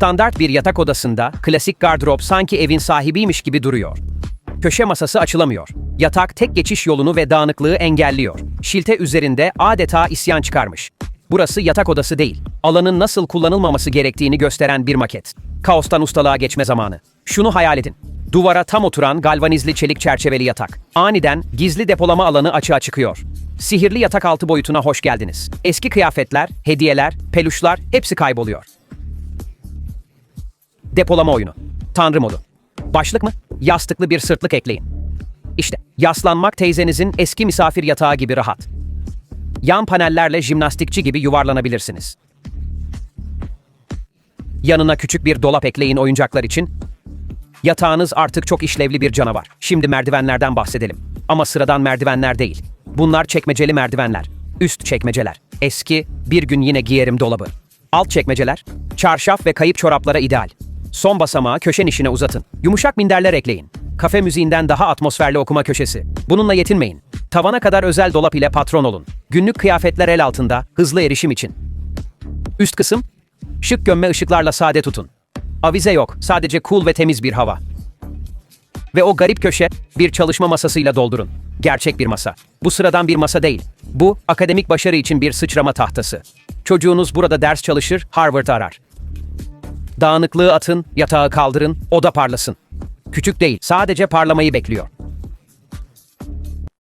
Standart bir yatak odasında klasik gardırop sanki evin sahibiymiş gibi duruyor. Köşe masası açılamıyor. Yatak tek geçiş yolunu ve dağınıklığı engelliyor. Şilte üzerinde adeta isyan çıkarmış. Burası yatak odası değil. Alanın nasıl kullanılmaması gerektiğini gösteren bir maket. Kaostan ustalığa geçme zamanı. Şunu hayal edin. Duvara tam oturan galvanizli çelik çerçeveli yatak. Aniden gizli depolama alanı açığa çıkıyor. Sihirli yatak altı boyutuna hoş geldiniz. Eski kıyafetler, hediyeler, peluşlar hepsi kayboluyor. Depolama oyunu. Tanrı modu. Başlık mı? Yastıklı bir sırtlık ekleyin. İşte yaslanmak teyzenizin eski misafir yatağı gibi rahat. Yan panellerle jimnastikçi gibi yuvarlanabilirsiniz. Yanına küçük bir dolap ekleyin oyuncaklar için. Yatağınız artık çok işlevli bir canavar. Şimdi merdivenlerden bahsedelim. Ama sıradan merdivenler değil. Bunlar çekmeceli merdivenler. Üst çekmeceler. Eski, bir gün yine giyerim dolabı. Alt çekmeceler, çarşaf ve kayıp çoraplara ideal. Son basamağı köşe nişine uzatın. Yumuşak minderler ekleyin. Kafe müziğinden daha atmosferli okuma köşesi. Bununla yetinmeyin. Tavana kadar özel dolap ile patron olun. Günlük kıyafetler el altında, hızlı erişim için. Üst kısım, şık gömme ışıklarla sade tutun. Avize yok, sadece cool ve temiz bir hava. Ve o garip köşe bir çalışma masasıyla doldurun. Gerçek bir masa. Bu sıradan bir masa değil. Bu akademik başarı için bir sıçrama tahtası. Çocuğunuz burada ders çalışır, Harvard arar. Dağınıklığı atın, yatağı kaldırın, oda parlasın. Küçük değil, sadece parlamayı bekliyor.